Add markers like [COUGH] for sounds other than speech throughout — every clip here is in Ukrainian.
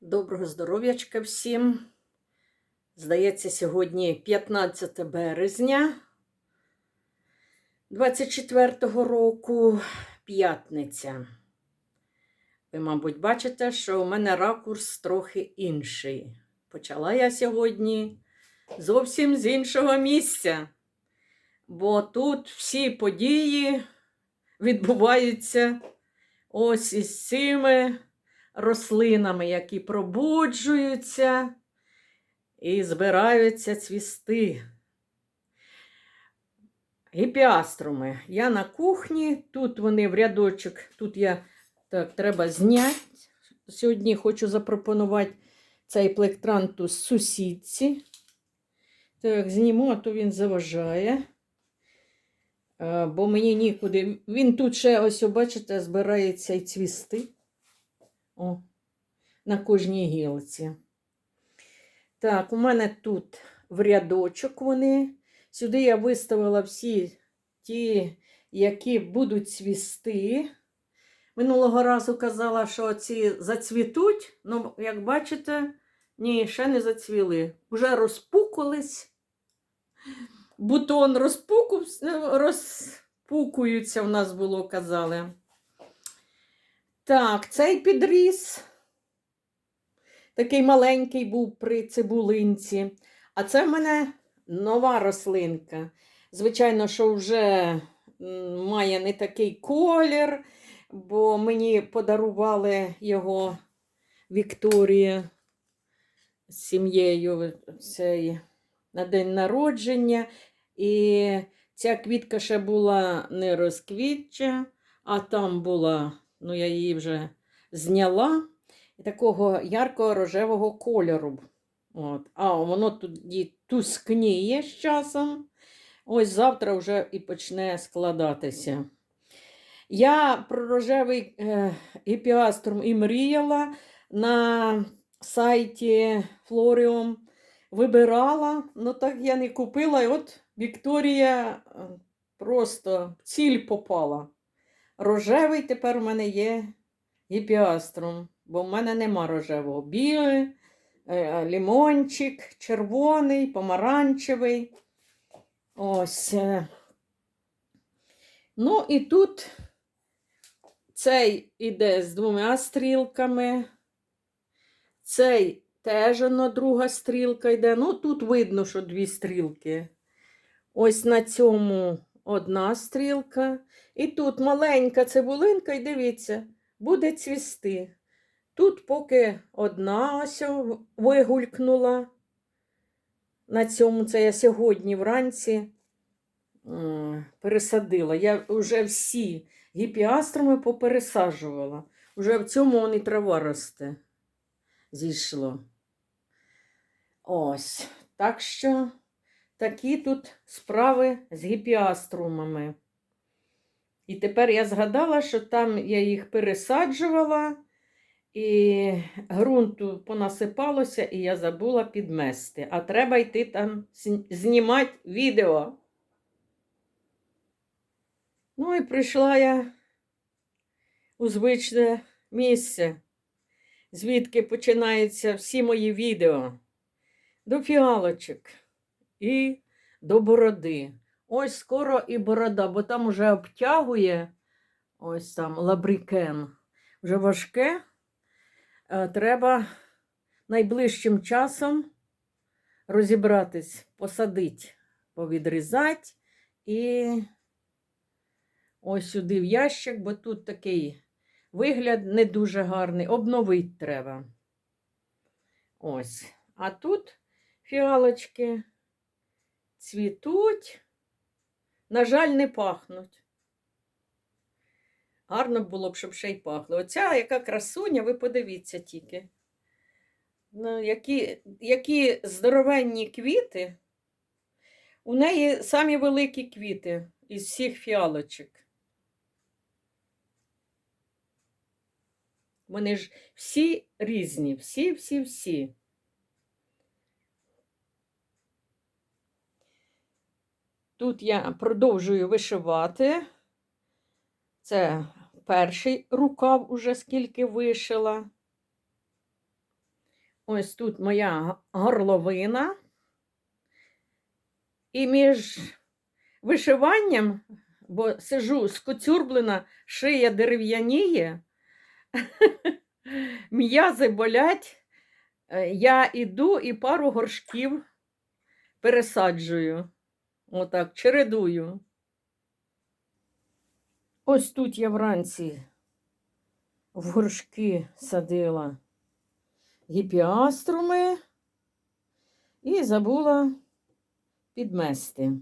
Доброго здоров'ячка всім. Здається, сьогодні 15 березня 24-го року, п'ятниця. Ви, мабуть, бачите, що у мене ракурс трохи інший. Почала я сьогодні зовсім з іншого місця, бо тут всі події відбуваються ось із цими рослинами, які пробуджуються і збираються цвісти. Гіпіаструми. Я на кухні, тут вони в рядочок, тут я так, треба зняти. Сьогодні хочу запропонувати цей плектрантус сусідці. Так, зніму, а то він заважає. Бо мені нікуди. Він тут ще, ось, бачите, збирається і цвісти. О, на кожній гілці. Так, у мене тут в рядочок вони. Сюди я виставила всі ті, які будуть цвісти. Минулого разу казала, що ці зацвітуть, ну, як бачите, ні, ще не зацвіли. Вже розпукались. Бутон розпукувся, розпукуються, в нас було казали. Так, цей підріс. Такий маленький був при цибулинці. А це в мене нова рослинка. Звичайно, що вже має не такий колір, бо мені подарували його Вікторія з сім'єю цей, на день народження. І ця квітка ще була не розквітча, а там була ну я її вже зняла. І такого яркого рожевого кольору. От. А воно тоді тускніє з часом. Ось завтра вже і почне складатися. Я про рожевий е, і мріяла на сайті Флоріум. Вибирала, ну так я не купила. І от Вікторія просто в ціль попала. Рожевий тепер у мене є гіпіаструм, бо в мене нема рожевого. Білий, е, лімончик, червоний, помаранчевий. Ось. е. Ну, і тут цей іде з двома стрілками. Цей теж воно друга стрілка йде. Ну, тут видно, що дві стрілки. Ось на цьому одна стрілка. І тут маленька цибулинка, і дивіться, буде цвісти. Тут поки одна ось вигулькнула. На цьому це я сьогодні вранці пересадила. Я вже всі гіпіаструми попересаджувала. Уже в цьому вони трава росте. Зійшло. Ось. Так що такі тут справи з гіпіаструмами. І тепер я згадала, що там я їх пересаджувала, і ґрунту понасипалося, і я забула підмести. А треба йти там знімати відео. Ну і прийшла я у звичне місце, звідки починаються всі мої відео. До фіалочок і до бороди. Ось скоро і борода, бо там уже обтягує ось там лабрікен. Вже важке. Е, Треба найближчим часом розібратись, посадити, повідрізати і ось сюди в ящик, бо тут такий вигляд не дуже гарний. Обновити треба. Ось. А тут фіалочки цвітуть. На жаль, не пахнуть. Гарно було б, щоб ще й пахло. Оця яка красуня, ви подивіться тільки. Ну, Які які здоровенні квіти. У неї самі великі квіти із всіх фіалочок. Вони ж всі різні, всі-всі-всі. Тут я продовжую вишивати. Це перший рукав уже скільки вишила. ось тут моя горловина. І між вишиванням, бо сижу скоцюрблена, шия дерев'яніє, [LAUGHS] м'язи болять. Е, Я іду і пару горшків пересаджую. Отак, чередую. Ось тут я вранці в горшки садила гіпіаструми і забула підмести.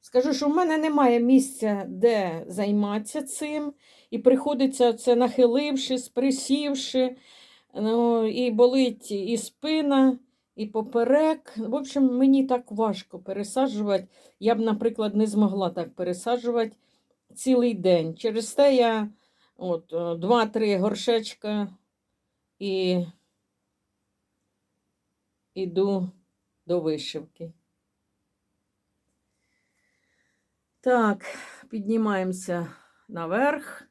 Скажу, що в мене немає місця, де займатися цим, і приходиться це нахилившись, присівши, ну, і болить і спина, і поперек. В общем, мені так важко пересаджувати. Я б, наприклад, не змогла так пересаджувати цілий день. Через те я от, е, два-три горшечка і іду до вишивки. Так, піднімаємося наверх.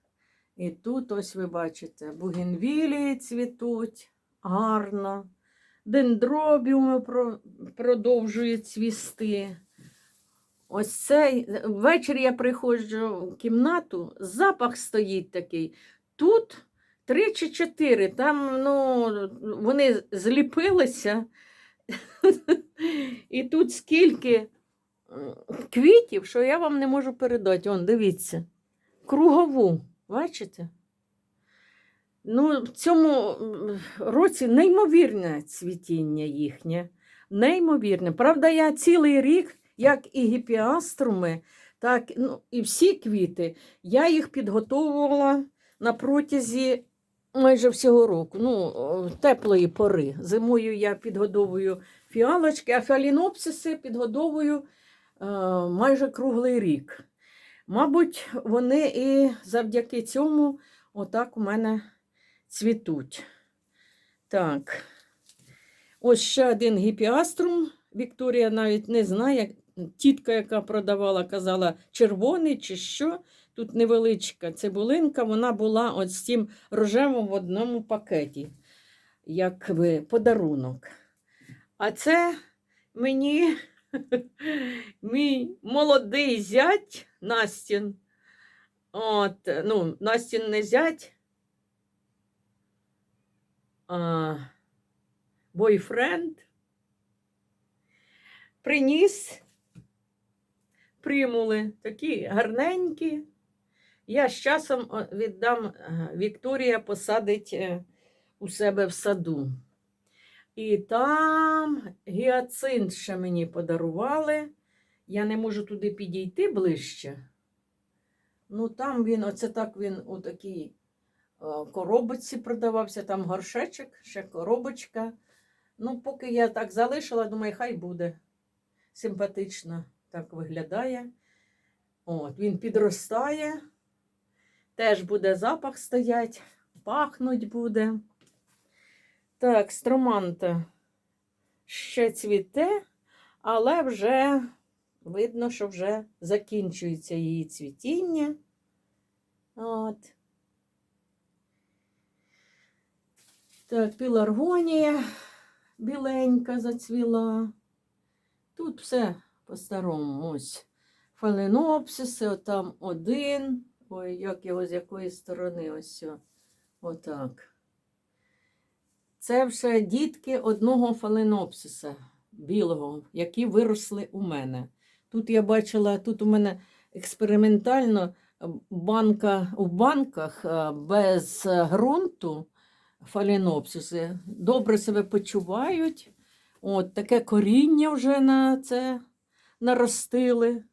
І тут ось ви бачите, бугенвілії цвітуть гарно. Дендробіуми про- продовжують цвісти. Ось цей ввечері я приходжу в кімнату, запах стоїть такий. Тут три чи чотири, там ну, вони зліпилися. І тут скільки квітів, що я вам не можу передати. Он, дивіться, кругову, бачите? Ну, в цьому році неймовірне цвітіння їхнє. Неймовірне. Правда, я цілий рік, як і гіпіаструми, так ну, і всі квіти, я їх підготовувала на протязі майже всього року. Ну, теплої пори. Зимою я підгодовую фіалочки, а фіалінопсиси підгодовую е, майже круглий рік. Мабуть, вони і завдяки цьому отак у мене цвітуть. Так. Ось ще один гіпіаструм. Вікторія навіть не знає. Тітка, яка продавала, казала, червоний чи що. Тут невеличка цибулинка, вона була от з цим рожевим в одному пакеті, як би подарунок. А це мені [LAUGHS] мій молодий зять Настін. От, ну, Настін не зять, бойфренд приніс примули, такі гарненькі. Я з часом віддам е, Вікторія посадить е, у себе в саду. І там гіацинт ще мені подарували. Я не можу туди підійти ближче. Ну, там він, оце так він е, коробочці продавався, там горшечок, ще коробочка. Ну, поки я так залишила, думаю, хай буде. Симпатично так виглядає. От, він підростає, теж буде запах стоять, пахнуть буде. Так, строманта ще цвіте, але вже видно, що вже закінчується її цвітіння. От. Так, піларгонія біленька зацвіла. Тут все по-старому. Ось фаленопсиси, отам один. Ой, як його з якої сторони, ось. Отак. Це вже дітки одного фаленопсиса білого, які виросли у мене. Тут я бачила, тут у мене експериментально банка у банках без е, ґрунту фаленопсиси добре себе почувають. От таке коріння вже на це наростили.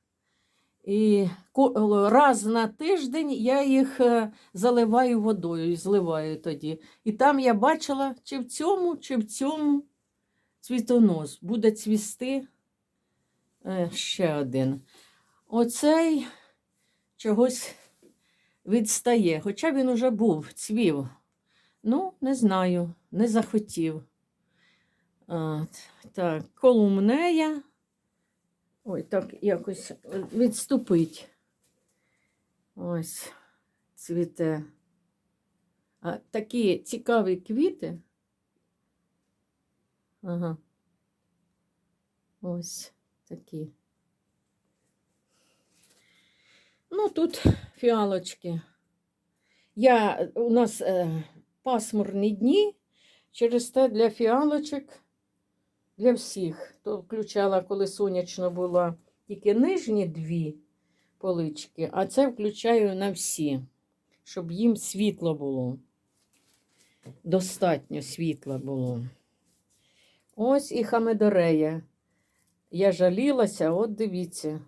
І раз на тиждень я їх е, заливаю водою і зливаю тоді. І там я бачила, чи в цьому, чи в цьому цвітонос буде цвісти е, ще один. Оцей чогось відстає, хоча він уже був, цвів. Ну, не знаю, не захотів. От, так, колумнея. Ой, так якось відступить. Ось цвіте. А такі цікаві квіти. Ага. Ось такі. Ну, тут фіалочки. Я, у нас е, пасмурні дні, через те для фіалочок, для всіх. То включала, коли сонячно було тільки нижні дві полички, а це включаю на всі, щоб їм світло було. Достатньо світла було. Ось і хамедорея. Я жалілася, от дивіться.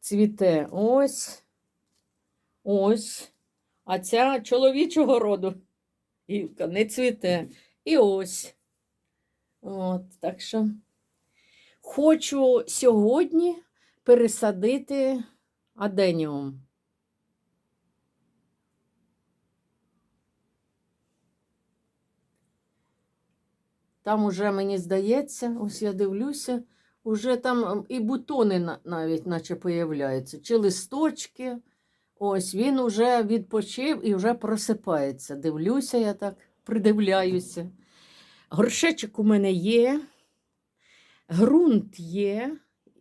Цвіте ось, ось. А ця чоловічого роду. Гілка не цвіте. І ось. От, так що хочу сьогодні пересадити аденіум. Там уже, мені здається, ось я дивлюся, уже там ем, і бутони навіть наче появляються, чи листочки. Ось він уже відпочив і вже просипається. Дивлюся, я так придивляюся. Горшечок у мене є, ґрунт є.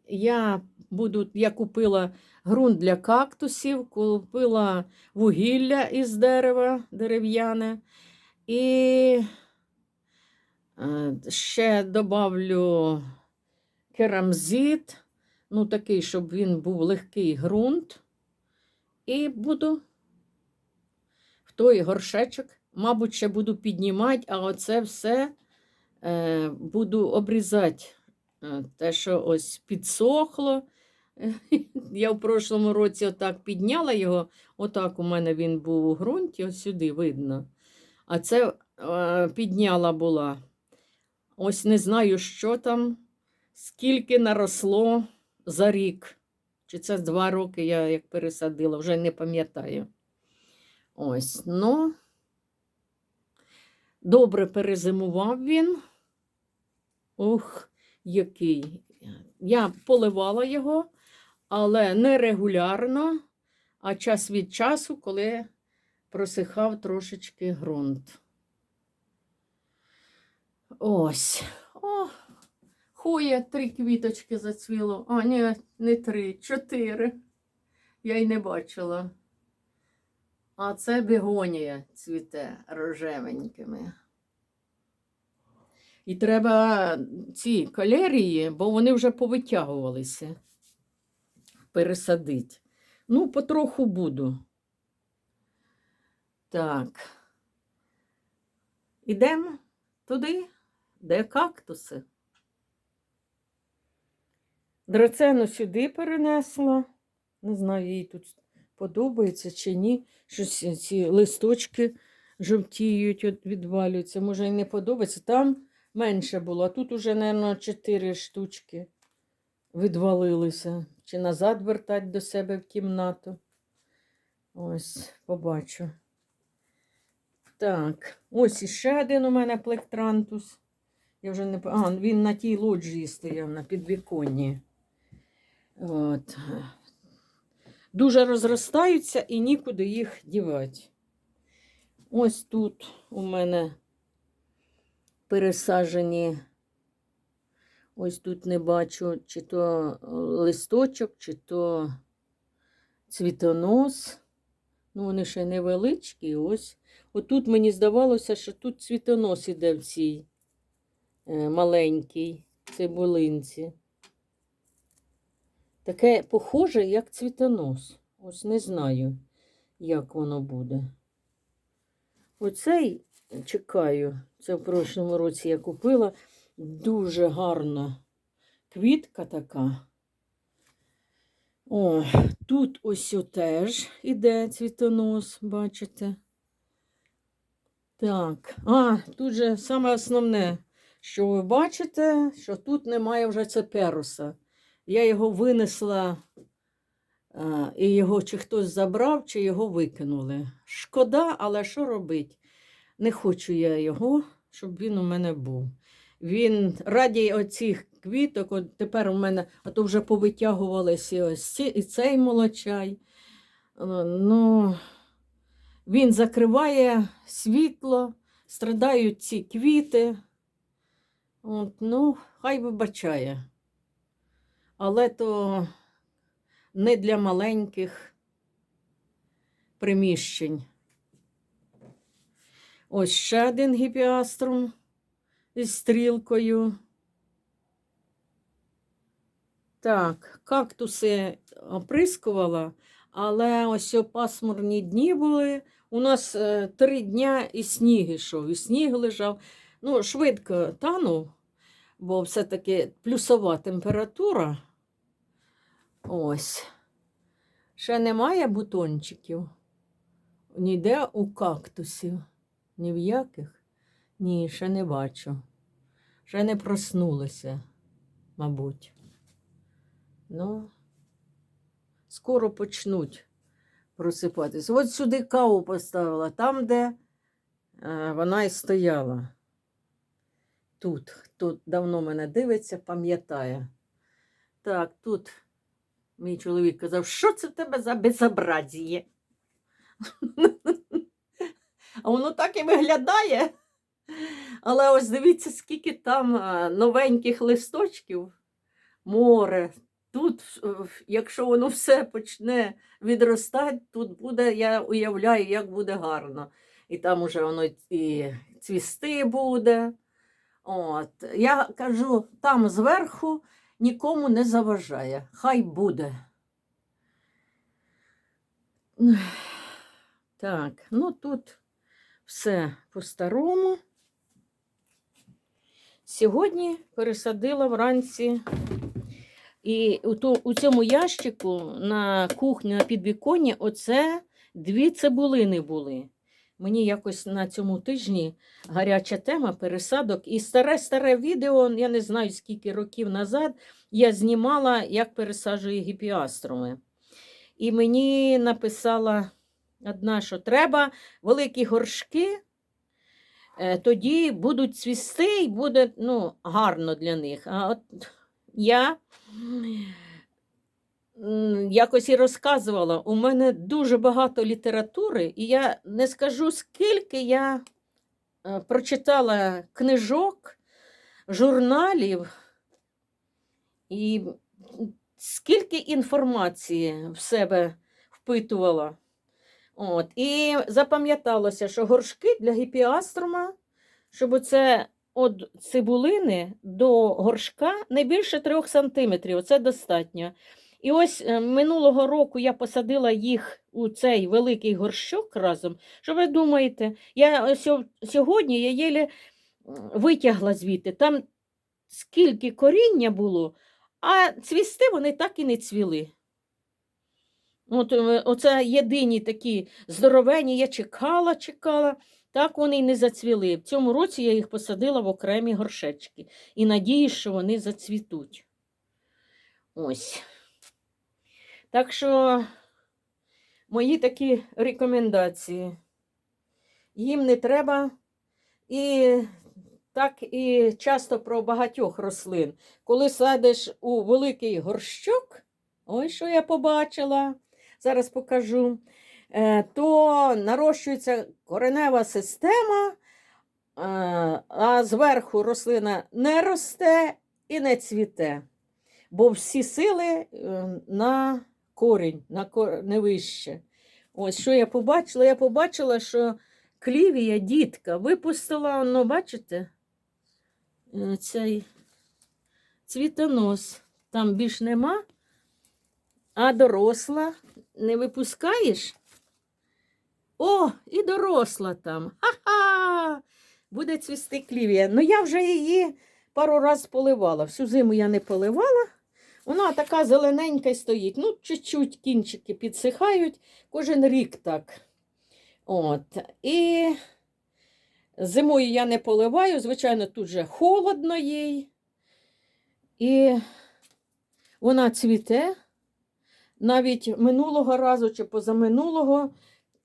Я, буду, я купила ґрунт для кактусів, купила вугілля із дерева дерев'яне. І Е, Ще добавлю керамзит, ну такий, щоб він був легкий ґрунт. І буду в той горшечок, мабуть, ще буду піднімати, а оце все е, буду обрізати. Е, Те, що ось підсохло. [LAUGHS] Я в прошлому році отак підняла його, отак у мене він був у ґрунті, ось сюди видно. А це е, підняла була. Ось не знаю, що там, скільки наросло за рік. Чи це два роки я як пересадила, вже не пам'ятаю. Ось, ну, добре перезимував він. Ух, який. Я поливала його, але не регулярно, а час від часу, коли просихав трошечки ґрунт. Ось. О, хує три квіточки зацвіло. А, ні, не три, чотири. Я й не бачила. А це бігонія цвіте рожевенькими. І треба ці калерії, бо вони вже повитягувалися. Пересадити. Ну, потроху буду. Так. Ідемо туди, де кактуси. Драцену сюди перенесла. Не знаю, їй тут подобається чи ні. Щось ці листочки жовтіють, відвалюються. Може, і не подобається. Там менше було, а тут уже, мабуть, чотири штучки відвалилися. Чи назад вертати до себе в кімнату. Ось, побачу. Так, ось іще один у мене плектрантус. Я вже не А, він на тій лоджії стояв на підвіконні. От. Дуже розростаються і нікуди їх дівати. Ось тут у мене пересаджені. Ось тут не бачу, чи то листочок, чи то цвітонос. Ну, вони ще невеличкі. Ось. Отут мені здавалося, що тут цвітонос іде в цій е, маленькій цибулинці. Таке похоже, як цвітонос. Ось не знаю, як воно буде. Оцей чекаю, це в прошлому році я купила. Дуже гарна квітка така. О, тут ось теж іде цвітонос, бачите? Так, а, тут же саме основне, що ви бачите, що тут немає вже цеперуса. Я його винесла, а, і його чи хтось забрав, чи його викинули. Шкода, але що робить? Не хочу я його, щоб він у мене був. Він раді оцих квіток, от тепер у мене, а то вже повитягувалися ось ці, і цей молочай. Е, Ну, він закриває світло, страдають ці квіти. От, ну, хай вибачає. Але то не для маленьких приміщень. Ось ще один гіпіаструм із стрілкою. Так, кактуси оприскувала, але ось пасмурні дні були. У нас е, три дня і сніг ішов, і сніг лежав. Ну, швидко танув, бо все-таки плюсова температура. Ось. Ще немає бутончиків. Ніде у кактусів. Ні в яких? Ні, ще не бачу. Ще не проснулися, мабуть. Ну, скоро почнуть просипатись. От сюди каву поставила, там, де е, вона і стояла. Тут, хто давно мене дивиться, пам'ятає. Так, тут мій чоловік казав, що це тебе за безобразіє? [LAUGHS] А воно так і виглядає. Але ось дивіться, скільки там новеньких листочків, море. Тут, е, якщо воно все почне відростати, тут буде, я уявляю, як буде гарно. І там уже воно і цвісти буде. От. Я кажу, там зверху нікому не заважає. Хай буде. Так, ну тут все по-старому. Сьогодні пересадила вранці. І у, ту, у цьому ящику на кухні на підвіконні оце дві цибулини були. Мені якось на цьому тижні гаряча тема пересадок. І старе-старе відео, я не знаю скільки років назад, я знімала, як пересаджую гіпіаструми. І мені написала одна, що треба великі горшки, е, тоді будуть цвісти і буде ну, гарно для них. А от я якось і розказувала, у мене дуже багато літератури, і я не скажу, скільки я е, прочитала книжок, журналів, і скільки інформації в себе впитувала. От. І запам'яталося, що горшки для гіпіаструма, щоб оце від цибулини до горшка не більше 3 см. Це достатньо. І ось е, минулого року я посадила їх у цей великий горщок разом. Що ви думаєте? Я сьогодні я єлі витягла звідти. Там скільки коріння було, а цвісти вони так і не цвіли. От, е, оце єдині такі здоровені, я чекала, чекала. Так вони й не зацвіли. В цьому році я їх посадила в окремі горшечки і надіюсь, що вони зацвітуть. Ось. Так що мої такі рекомендації. Їм не треба. І так і часто про багатьох рослин. Коли садиш у великий горщок, ой, що я побачила, зараз покажу е, то нарощується коренева система, е, а зверху рослина не росте і не цвіте, бо всі сили е, на корінь, на корневище. Ось що я побачила? Я побачила, що клівія дітка випустила, ну, бачите, е, цей цвітонос. Там більш нема, а доросла не випускаєш? О, і доросла там. Ха-ха! Буде цвісти клівія. Ну я вже її пару разів поливала. Всю зиму я не поливала. Вона така зелененька стоїть. Ну, чуть-чуть кінчики підсихають, кожен рік так. От. І зимою я не поливаю, звичайно, тут же холодно їй. І вона цвіте. Навіть минулого разу чи позаминулого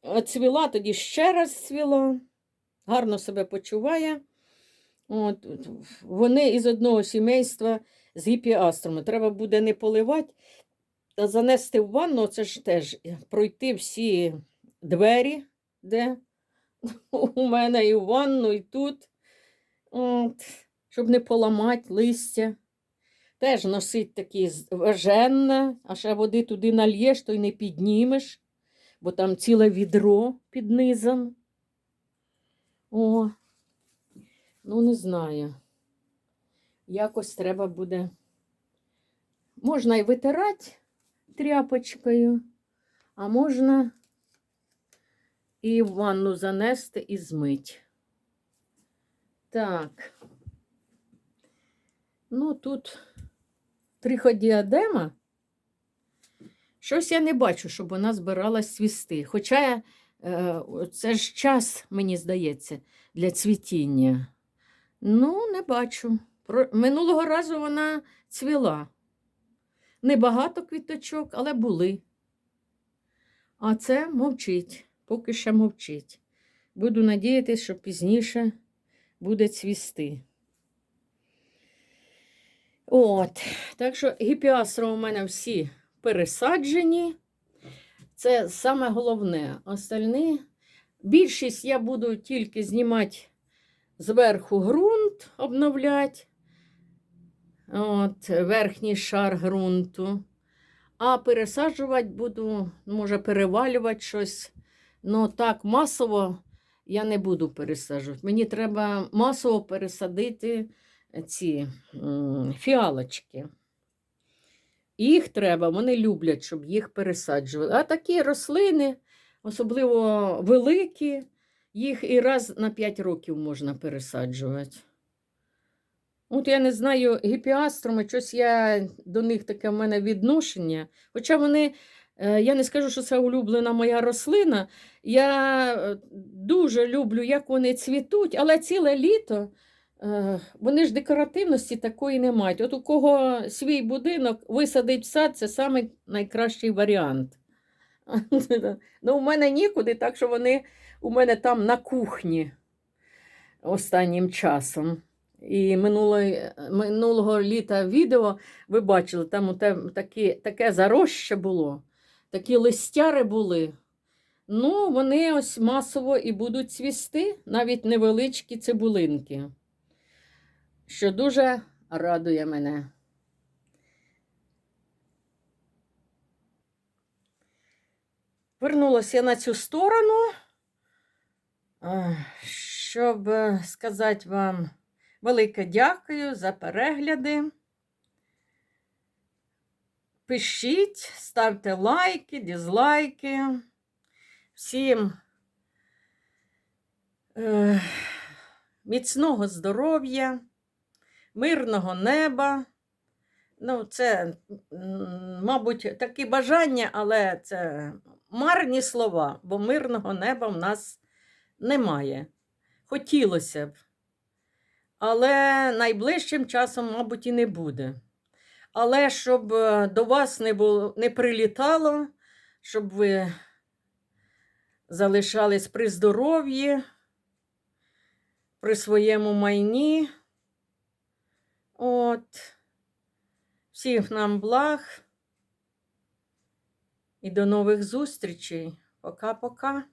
е, цвіла, тоді ще раз цвіла, гарно себе почуває. От, вони із одного сімейства з гіпіастрами. Треба буде не поливати, а занести в ванну, це ж теж пройти всі двері, де [LAUGHS] у мене і в ванну, і тут. От, щоб не поламати листя. Теж носить такі важенне, а ще води туди нальєш, то й не піднімеш, бо там ціле відро під низом. О, ну не знаю. Якось треба буде. Можна і витирати тряпочкою, а можна і в ванну занести і змить. Так. Ну, тут триходіадема. Щось я не бачу, щоб вона збиралась цвісти. Хоча е, це ж час, мені здається, для цвітіння. Ну, не бачу. Минулого разу вона цвіла. Небагато квіточок, але були. А це мовчить, поки що мовчить. Буду надіятися, що пізніше буде цвісти. От, так що гіпіастри у мене всі пересаджені. Це саме головне. Остальні, більшість я буду тільки знімати зверху ґрунт, обновляти. От, верхній шар ґрунту. А пересаджувати буду, може, перевалювати щось. Ну так, масово я не буду пересаджувати. Мені треба масово пересадити ці фіалочки. Їх треба, вони люблять, щоб їх пересаджували. А такі рослини, особливо великі, їх і раз на 5 років можна пересаджувати. От я не знаю, гіпіастроми, щось я до них таке в мене відношення. Хоча вони, е, я не скажу, що це улюблена моя рослина. Я е, дуже люблю, як вони цвітуть, але ціле літо е, вони ж декоративності такої не мають. От у кого свій будинок висадить в сад, це самий найкращий варіант. [LAUGHS] Ну, у мене нікуди, так що вони у мене там на кухні останнім часом. І минулої, минулого літа відео ви бачили, там такі, таке зароща було, такі листяри були. Ну, вони ось масово і будуть цвісти, навіть невеличкі цибулинки, що дуже радує мене. Вернулася я на цю сторону, щоб е, сказати вам велике дякую за перегляди. Пишіть, ставте лайки, дізлайки. Всім е, міцного здоров'я, мирного неба. Ну, це, мабуть, такі бажання, але це марні слова, бо мирного неба в нас немає. Хотілося б. Але найближчим часом, мабуть, і не буде. Але щоб е, до вас не, було, не прилітало, щоб ви залишались при здоров'ї, при своєму майні. От. Всіх нам благ. І до нових зустрічей. Пока-пока.